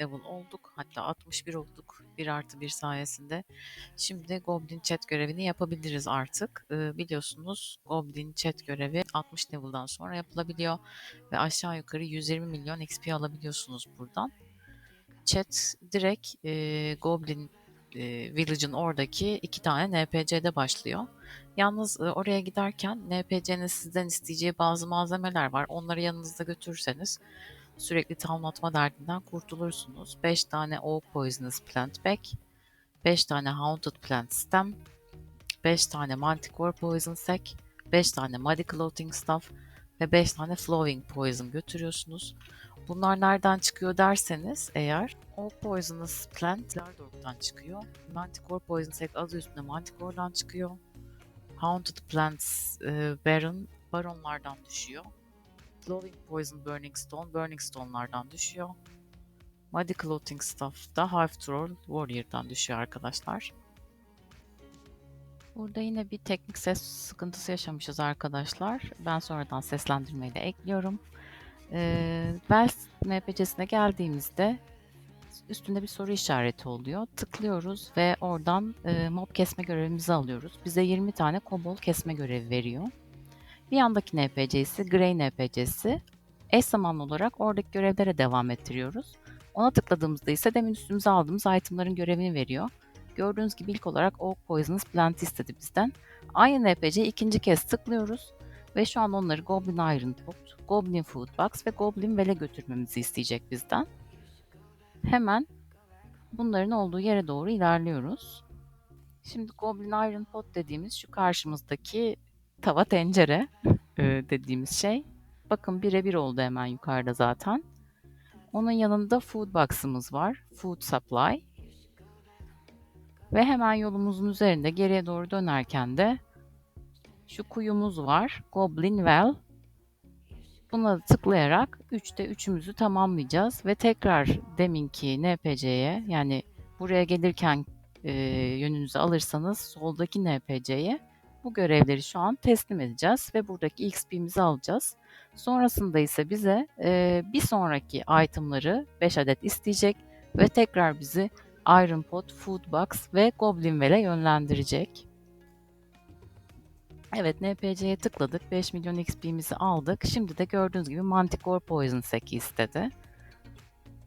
level olduk. Hatta 61 olduk 1 artı 1 sayesinde. Şimdi Goblin Chat görevini yapabiliriz artık. Ee, biliyorsunuz Goblin Chat görevi 60 level'dan sonra yapılabiliyor. Ve aşağı yukarı 120 milyon XP alabiliyorsunuz buradan. Chat direkt e, Goblin e, Village'ın oradaki iki tane NPC'de başlıyor. Yalnız e, oraya giderken NPC'nin sizden isteyeceği bazı malzemeler var. Onları yanınızda götürürseniz sürekli tamlatma derdinden kurtulursunuz. 5 tane Oak Poisonous Plant Bag, 5 tane Haunted Plant Stem, 5 tane Manticore Poison Sack, 5 tane Muddy Clothing Stuff ve 5 tane Flowing Poison götürüyorsunuz. Bunlar nereden çıkıyor derseniz eğer Oak Poisonous Plant Lardork'tan çıkıyor. Manticore Poison Sack adı üstünde Manticore'dan çıkıyor. Haunted Plants e, Baron, Baronlardan düşüyor. Flowing Poison Burning Stone, Burning Stone'lardan düşüyor. Muddy Clothing Stuff da Half Troll Warrior'dan düşüyor arkadaşlar. Burada yine bir teknik ses sıkıntısı yaşamışız arkadaşlar. Ben sonradan seslendirmeyi de ekliyorum. Ee, Wells NPC'sine geldiğimizde üstünde bir soru işareti oluyor. Tıklıyoruz ve oradan e, mob kesme görevimizi alıyoruz. Bize 20 tane kobold kesme görevi veriyor. Bir yandaki NPC'si Grey NPC'si. Eş zamanlı olarak oradaki görevlere devam ettiriyoruz. Ona tıkladığımızda ise demin üstümüze aldığımız itemların görevini veriyor. Gördüğünüz gibi ilk olarak Oak Poisonous Plant istedi bizden. Aynı NPC'yi ikinci kez tıklıyoruz ve şu an onları Goblin Iron Pot, Goblin Food Box ve Goblin Well'e götürmemizi isteyecek bizden. Hemen bunların olduğu yere doğru ilerliyoruz. Şimdi Goblin Iron Pot dediğimiz şu karşımızdaki tava tencere e, dediğimiz şey. Bakın birebir oldu hemen yukarıda zaten. Onun yanında food box'ımız var. Food supply. Ve hemen yolumuzun üzerinde geriye doğru dönerken de şu kuyumuz var. Goblin Well. Buna tıklayarak 3'te 3'ümüzü tamamlayacağız ve tekrar deminki NPC'ye yani buraya gelirken e, yönünüzü alırsanız soldaki NPC'ye bu görevleri şu an teslim edeceğiz ve buradaki XP'mizi alacağız. Sonrasında ise bize e, bir sonraki itemları 5 adet isteyecek ve tekrar bizi Iron Pot, Food Box ve Goblin Well'e yönlendirecek. Evet NPC'ye tıkladık. 5 milyon XP'mizi aldık. Şimdi de gördüğünüz gibi Manticore Poison Sack'i istedi.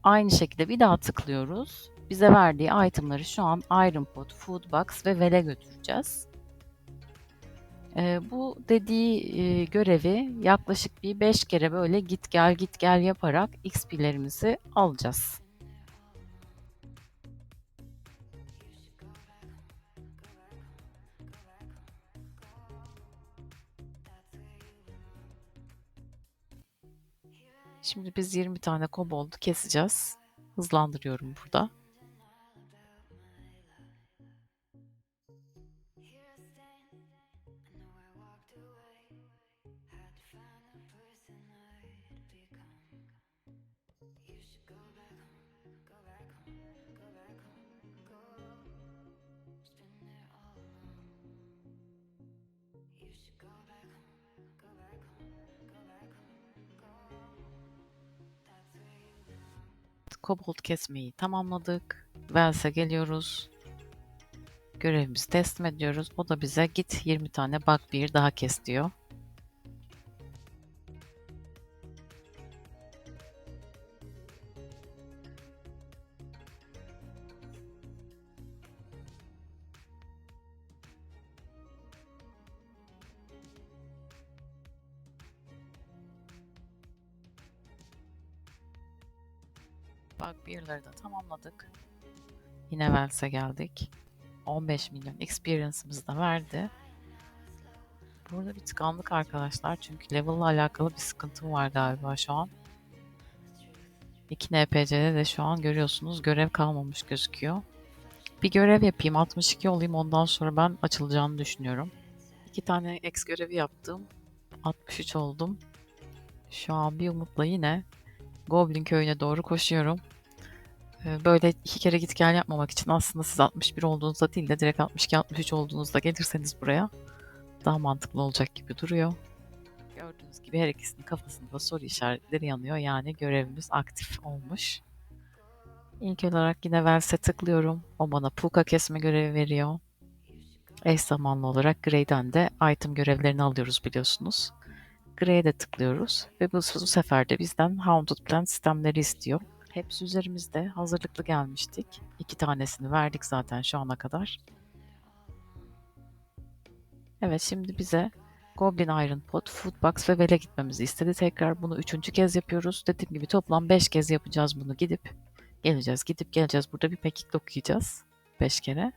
Aynı şekilde bir daha tıklıyoruz. Bize verdiği itemları şu an Iron Pot, Food Box ve Well'e götüreceğiz. Ee, bu dediği e, görevi yaklaşık bir 5 kere böyle git gel git gel yaparak XP'lerimizi alacağız. Şimdi biz 20 tane koboldu keseceğiz. Hızlandırıyorum burada. Kobold kesmeyi tamamladık. Vels'e geliyoruz. Görevimizi teslim ediyoruz. O da bize git 20 tane bug bir daha kes diyor. Bug birleri de tamamladık. Yine Vels'e geldik. 15 milyon experience'ımızı da verdi. Burada bir tıkandık arkadaşlar. Çünkü level'la alakalı bir sıkıntım var galiba şu an. 2 NPC'de de şu an görüyorsunuz görev kalmamış gözüküyor. Bir görev yapayım 62 olayım ondan sonra ben açılacağını düşünüyorum. İki tane X görevi yaptım. 63 oldum. Şu an bir umutla yine Goblin köyüne doğru koşuyorum. Ee, Böyle iki kere git gel yapmamak için aslında siz 61 olduğunuzda değil de direkt 62-63 olduğunuzda gelirseniz buraya daha mantıklı olacak gibi duruyor. Gördüğünüz gibi her ikisinin kafasında soru işaretleri yanıyor. Yani görevimiz aktif olmuş. İlk olarak yine Vels'e tıklıyorum. O bana Puka kesme görevi veriyor. Eş zamanlı olarak Grey'den de item görevlerini alıyoruz biliyorsunuz. Grey'e de tıklıyoruz ve bu, bu sefer de bizden Haunted Plant sistemleri istiyor. Hepsi üzerimizde. Hazırlıklı gelmiştik. İki tanesini verdik zaten şu ana kadar. Evet şimdi bize Goblin Iron Pot, Food Box ve Vele gitmemizi istedi. Tekrar bunu üçüncü kez yapıyoruz. Dediğim gibi toplam 5 kez yapacağız bunu gidip. Geleceğiz, gidip geleceğiz. Burada bir pekik okuyacağız 5 kere.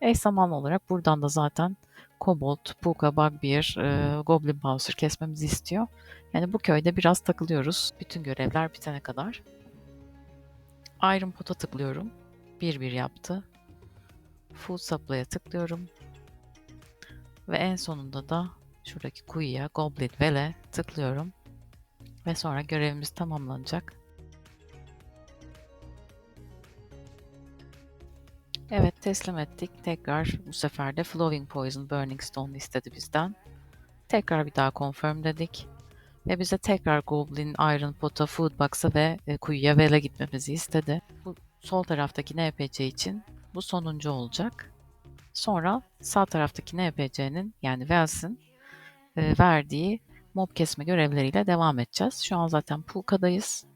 Eş zamanlı olarak buradan da zaten Kobold, Puka, Bugbear, e, Goblin Bowser kesmemizi istiyor. Yani bu köyde biraz takılıyoruz. Bütün görevler bitene kadar. Iron Pot'a tıklıyorum. Bir bir yaptı. Food Supply'a tıklıyorum. Ve en sonunda da şuradaki kuyuya Goblin Vele tıklıyorum. Ve sonra görevimiz tamamlanacak. Evet teslim ettik. Tekrar bu sefer de Flowing Poison Burning Stone istedi bizden. Tekrar bir daha confirm dedik. Ve bize tekrar Goblin Iron Pot'a, Food Box'a ve e, kuyuya Vele gitmemizi istedi. Bu sol taraftaki NPC için bu sonuncu olacak. Sonra sağ taraftaki NPC'nin yani Vels'in e, verdiği mob kesme görevleriyle devam edeceğiz. Şu an zaten Pulka'dayız.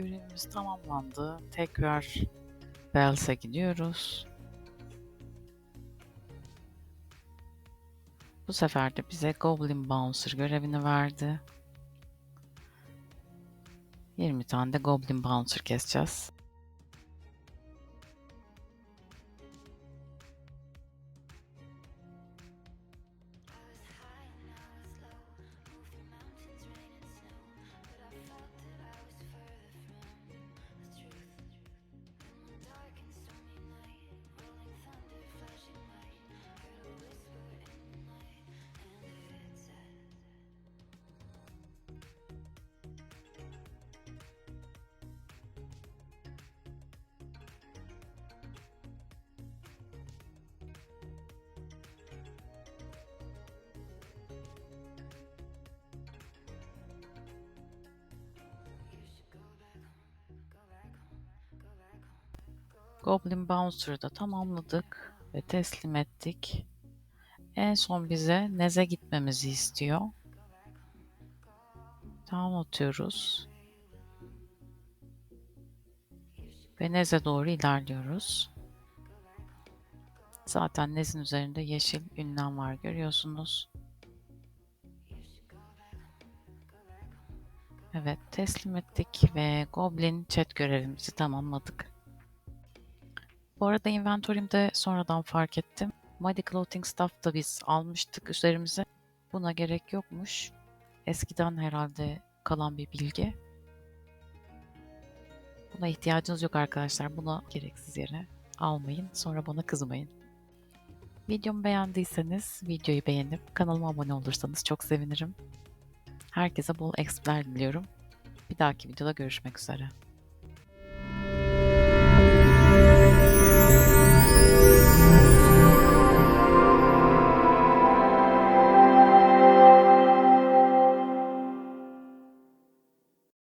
Görevimiz tamamlandı. Tekrar Bells'e gidiyoruz. Bu sefer de bize Goblin Bouncer görevini verdi. 20 tane de Goblin Bouncer keseceğiz. Goblin Bouncer'ı da tamamladık ve teslim ettik. En son bize Nez'e gitmemizi istiyor. Tamam atıyoruz. Ve Nez'e doğru ilerliyoruz. Zaten Nez'in üzerinde yeşil ünlem var görüyorsunuz. Evet teslim ettik ve Goblin chat görevimizi tamamladık. Bu arada inventory'imde sonradan fark ettim. Muddy Clothing Stuff da biz almıştık üzerimize. Buna gerek yokmuş. Eskiden herhalde kalan bir bilgi. Buna ihtiyacınız yok arkadaşlar. Buna gereksiz yere almayın. Sonra bana kızmayın. Videomu beğendiyseniz videoyu beğenip kanalıma abone olursanız çok sevinirim. Herkese bol XP'ler diliyorum. Bir dahaki videoda görüşmek üzere.